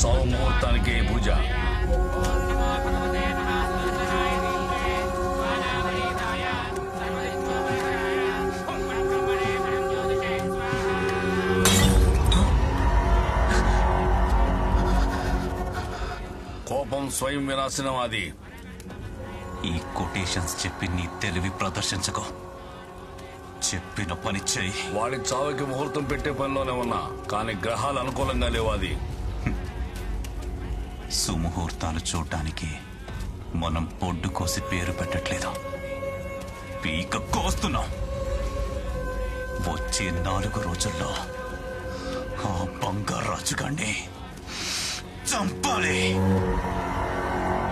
చావు ముహూర్తానికి పూజ. కోపం స్వయం వినాశనం అది. ఈ కొటేషన్స్ చెప్పి నీ తెలివి ప్రదర్శించకు. చెప్పిన పని చెయ్యి వాడి చావుకి ముహూర్తం పెట్టే పనిలోనే ఉన్నా కానీ గ్రహాలు అనుకూలంగా లేవు అది. సుముహూర్తాలు చూడటానికి మనం పొడ్డు కోసి పేరు పెట్టట్లేదు. పీక కోస్తున్నాం. వచ్చే నాలుగు రోజుల్లో ఆ బంగారాజు గాన్ని చంపాలి.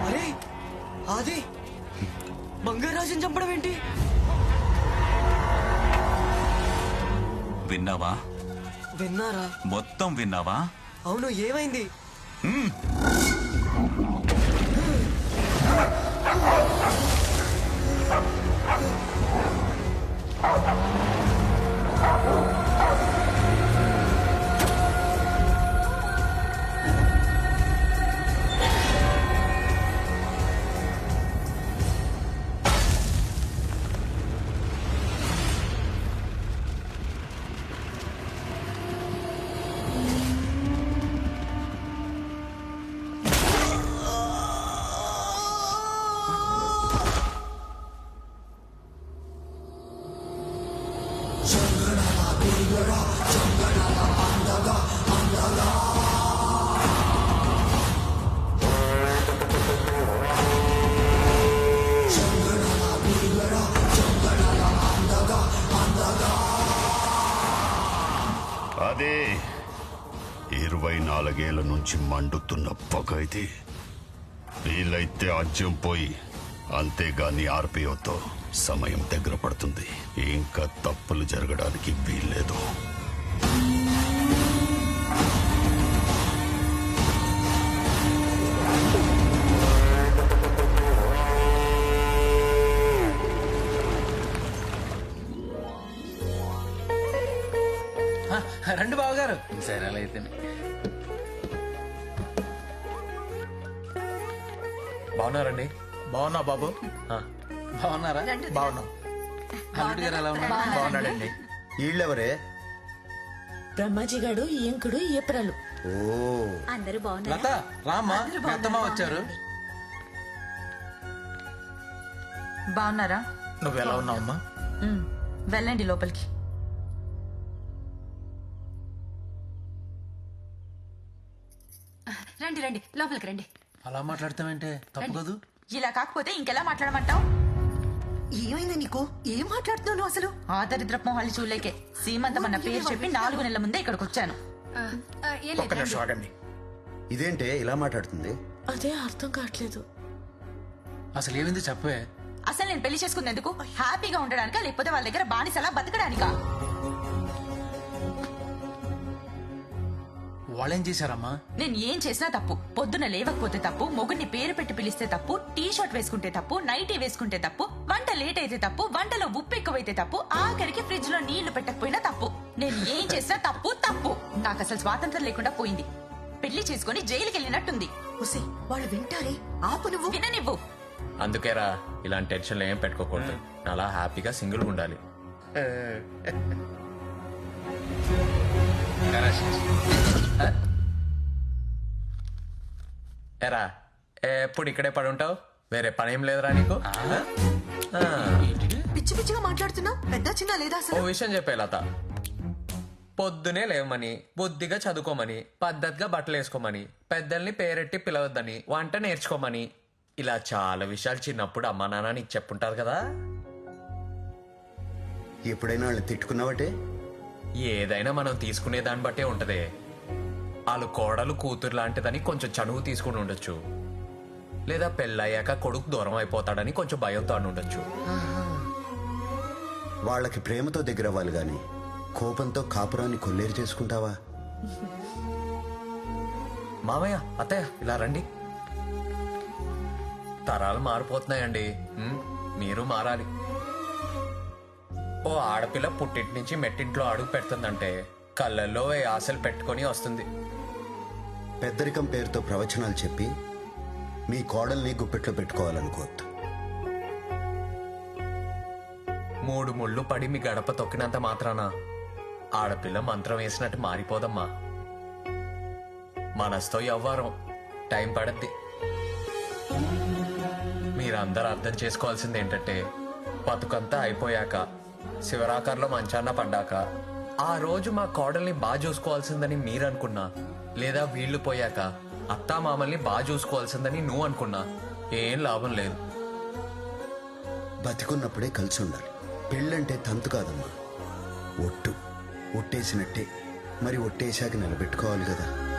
అరే ఆది బంగారాజుని చంపడం ఏంటి? విన్నావా? విన్నారా? మొత్తం విన్నావా? అవును ఏమైంది? అదే నుంచి మండుతున్న పొగ ఇది. వీలైతే అజ్యం పోయి అంతేగాని ఆర్పిఓతో సమయం దగ్గర పడుతుంది. ఇంకా తప్పులు జరగడానికి వీల్లేదు. రండి బావగారు. సరే అలా అయితేనే. బాగున్నారండి? బాగున్నా బాబు. బాగున్నారా? బాగున్నా. అల్లుడు గారు ఎలా ఉన్నారు? బాగున్నాడండి. వీళ్ళెవరే బ్రహ్మాజీ గాడు ఈయంకుడు ఏప్రలు ఓ. అందరూ బాగున్నారు? లత రామ్మా. మీ అత్తమ్మ వచ్చారు. బాగున్నారా? నువ్వు ఎలా ఉన్నావమ్మా? వెళ్ళండి లోపలికి. రండి రండి. లోపలికి రండి. అలా మాట్లాడతామంటే తప్పు కదూ? ఇలా కాకపోతే ఇంకెలా మాట్లాడమంటావు? ఏమైంది నీకు? ఏం మాట్లాడుతున్నావు అసలు? ఆ దరిద్రపు మొహాలు చూడలేకే. సీమంతం అన్న పేరు చెప్పి నాలుగు నెలల ముందే ఇక్కడికి వచ్చాను ఒక్క నిమిషం ఆగండి. ఇదేంటే ఇలా మాట్లాడుతుంది? అదే అర్థం కావట్లేదు. అసలు ఏమైంది చెప్పే అసలు నేను పెళ్ళి చేసుకునేందుకు హ్యాపీగా ఉండడానికా లేకపోతే వాళ్ళ దగ్గర బానిసలా బతకడానికా? వాళ్ళేం చేశారమ్మా? నేను ఏం చేసినా తప్పు. పొద్దున లేవకపోతే తప్పు మొగుడిని పేరు పెట్టి పిలిస్తే తప్పు టీ షర్ట్ వేసుకుంటే తప్పు నైటీ వేసుకుంటే తప్పు వంట లేట్ అయితే తప్పు వంటలో ఉప్పు ఎక్కువైతే తప్పు ఆఖరికి ఫ్రిడ్జ్లో నీళ్ళు పెట్టకపోయినా తప్పు. నేను ఏం చేసినా తప్పు తప్పు. నాకు అసలు స్వాతంత్రం లేకుండా పోయింది. పెళ్ళి చేసుకుని జైలుకి వెళ్ళినట్టుంది. వాళ్ళు వింటారే? ఆపు నువ్వు. విననివ్వు. అందుకేరా ఇలాంటి టెన్షన్లు ఏం పెట్టుకోకూడదు. అలా హ్యాపీగా సింగిల్గా ఉండాలి. ఎరా ఎప్పుడు ఇక్కడే పడి ఉంటావు? వేరే పని ఏం లేదురా నీకు? ఆ, పిచ్చి పిచ్చిగా మాట్లాడుతున్నావు పెద్ద చిన్న లేదా ఓ విషయం చెప్పే లత. పొద్దునే లేవమని బుద్ధిగా చదువుకోమని పద్ధతిగా బట్టలు వేసుకోమని పెద్దల్ని పేరెట్టి పిలవద్దని వంట నేర్చుకోమని. ఇలా చాలా విషయాలు చిన్నప్పుడు అమ్మా నాన్న నీకు చెప్పుంటారు కదా. ఎప్పుడైనా వాళ్ళని తిట్టుకున్నావటే? ఏదైనా మనం తీసుకునే దాన్ని బట్టే ఉంటదే. వాళ్ళు కోడలు కూతురు లాంటిదని కొంచెం చనువు తీసుకుని ఉండొచ్చు. లేదా పెళ్ళయ్యాక కొడుకు దూరం అయిపోతాడని కొంచెం భయంతో అని ఉండొచ్చు. వాళ్ళకి ప్రేమతో దగ్గర అవ్వాలి గాని కోపంతో కాపురాన్ని కొల్లేరు చేసుకుంటావా? మామయ్య అత్తయ్య ఇలా రండి. తరాలు మారిపోతున్నాయండి. ఉమ్, మీరు మారాలి. ఓ ఆడపిల్ల పుట్టింటి నుంచి మెట్టింట్లో అడుగు పెడుతుందంటే కళ్ళల్లో ఏ ఆశలు పెట్టుకొని వస్తుంది. పెద్దరికం పేరుతో ప్రవచనాలు చెప్పి మీ కోడల్ని గుప్పెట్లో పెట్టుకోవాలనుకోవద్దు. మూడు ముళ్ళు పడి మీ గడప తొక్కినంత మాత్రాన ఆడపిల్ల మంత్రం వేసినట్టు మారిపోదమ్మా. మనస్తో ఎవ్వరం టైం పడద్ది. మీరందరూ అర్థం చేసుకోవాల్సింది ఏంటంటే బతుకంతా అయిపోయాక శివరాకర్లో మంచాన్న పడ్డాక ఆ రోజు మా కోడల్ని బాగా చూసుకోవాల్సిందని మీరు అనుకున్నా లేదా వీళ్ళు పోయాక అత్తా మామల్ని బాగా చూసుకోవాల్సిందని నువ్వు అనుకున్నా ఏం లాభం లేదు. బతికున్నప్పుడే కలిసి ఉండాలి పెళ్ళంటే తంతు కాదమ్మా. ఒట్టు. ఒట్టేసినట్టే. మరి ఒట్టేశాక నిలబెట్టుకోవాలి కదా.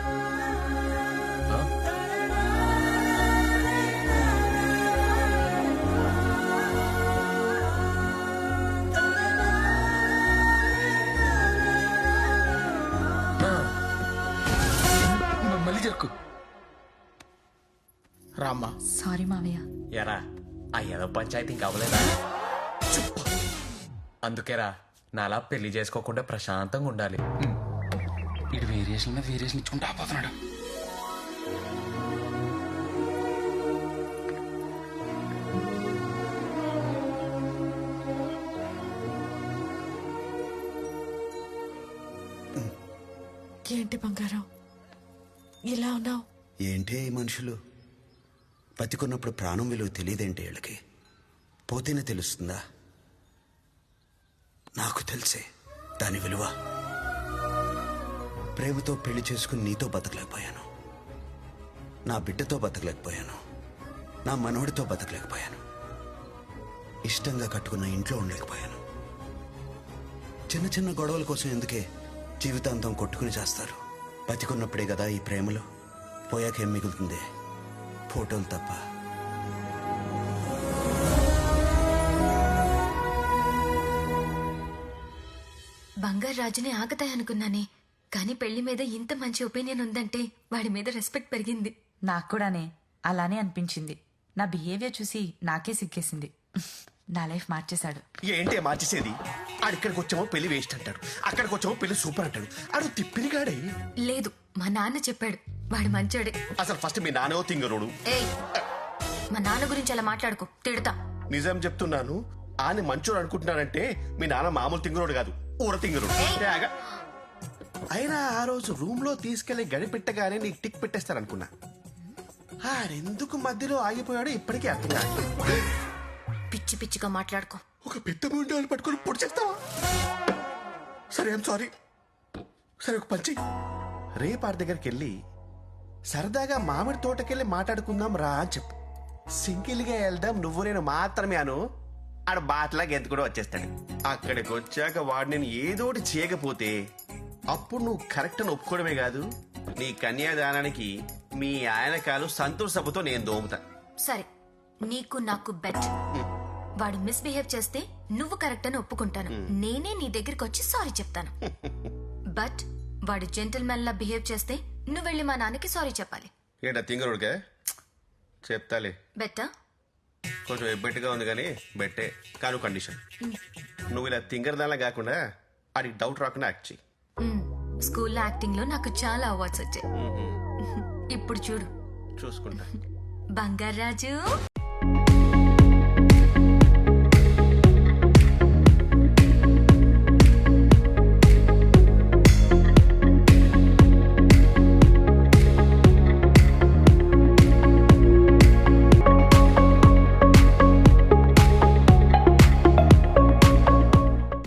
రామ్మా. సారీ మావయ్య. ఎరా ఆ ఏదో పంచాయతీ ఇంకా అవ్వలేదా? అందుకేరా నాలా పెళ్ళి చేసుకోకుండా ప్రశాంతంగా ఉండాలి. ఇటు వేరియేషన్ మీద వేరియేషన్ ఇచ్చుకుంటూ ఆపోతున్నాడు. ఏంటి బంగారం? ఇలా ఉన్నావు? ఏంటే ఈ మనుషులు? బతికున్నప్పుడు ప్రాణం విలువ తెలియదేంటి వీళ్ళకి. పోతేనే తెలుస్తుందా? నాకు తెలిసే దాని విలువ. ప్రేమతో పెళ్ళి చేసుకుని నీతో బతకలేకపోయాను. నా బిడ్డతో బతకలేకపోయాను. నా మనవడితో బతకలేకపోయాను. ఇష్టంగా కట్టుకున్న ఇంట్లో ఉండలేకపోయాను. చిన్న చిన్న గొడవల కోసం ఎందుకే జీవితాంతం కొట్టుకుని చేస్తారు? బతికున్నప్పుడే కదా ఈ ప్రేమలో? పోయాకేం మిగులుతుంది? ఫోటోలు తప్ప. బంగారు రాజుని ఆగతాయి అనుకున్నానే కానీ పెళ్ళి మీద ఇంత మంచి ఒపీనియన్ ఉందంటే వాడి మీద రెస్పెక్ట్ పెరిగింది. నాకు కూడానే అలానే అనిపించింది. నా బిహేవియర్ చూసి నాకే సిగ్గేసింది. నా లైఫ్ మార్చేశాడు. ఏంటి మార్చేసేది? ఆడిక్కడికి వచ్చామో పెళ్ళి వేస్ట్ అంటాడు. అక్కడికి వచ్చామో పెళ్ళి సూపర్ అంటాడు. ఆడు తిప్పిరిగాడే లేదు మా నాన్న చెప్పాడు. వాడు మంచోడే. అసలు ఫస్ట్ మీ నాన్నో తింగరోడు? ఏయ్ మా నాన్న గురించి అలా మాట్లాడుకో తిడతా. నిజం చెప్తున్నాను ఆని మంచోడు అనుకుంటున్నానంటే మీ నాన్న మామూలు తింగరోడు కాదు ఊర తింగరోడు. అయినా ఆ రోజు రూమ్లో తీసుకెళ్ళి గడి పెట్టగానే నీకు టిక్ పెట్టేస్తారనుకున్నా. ఆడెందుకు మధ్యలో ఆగిపోయాడో ఇప్పటికీ అర్థం కాదు పిచ్చి పిచ్చిగా మాట్లాడుకో. ఒక పెద్ద ముండాలు పట్టుకొని పొడి చేస్తావా? సరే ఐమ్ సారీ సరే ఒక పంచి రేపు ఆడి దగ్గరికి వెళ్ళి సరదాగా మామిడి తోటకెళ్ళి మాట్లాడుకుందాం రా అని చెప్పు. సింగిల్గా వెళ్దాం నువ్వు నేను మాత్రమే అను. ఆడ బాట్లా గెంతు కూడా వచ్చేస్తాడు. అక్కడికి వచ్చాక వాడు నేను ఏదోటి చేయకపోతే అప్పుడు నువ్వు కరెక్ట్ అని ఒప్పుకోవడమే కాదు. నీ కన్యాదానానికి మీ ఆయన కాలు సంతూర్ సభతో నేను దోముతా. సరే నీకు నాకు బెట్. వాడు మిస్బిహేవ్ చేస్తే నువ్వు కరెక్ట్ అని ఒప్పుకుంటాను. నేనే నీ దగ్గరికి వచ్చి సారీ చెప్తాను. బట్ వాడు జెంటిల్మెన్ లా బిహేవ్ చేస్తే నువ్వు వెళ్ళి మా నాన్నకి సారీ చెప్పాలి. ఏంటా తింగరుడికే? చెప్తాలే. బెట్టా? కొంచెం ఎబ్బెట్టుగా ఉంది కానీ బెట్టే. కాను కండిషన్. నువ్వు ఇలా తింగరదానిలా కాకుండా ఆడికి డౌట్ రాకుండా యాక్ట్ చెయ్యి. స్కూల్లో యాక్టింగ్లో నాకు చాలా అవార్డ్స్ వచ్చాయి. ఇప్పుడు చూడు. చూసుకుంటా. బంగారాజు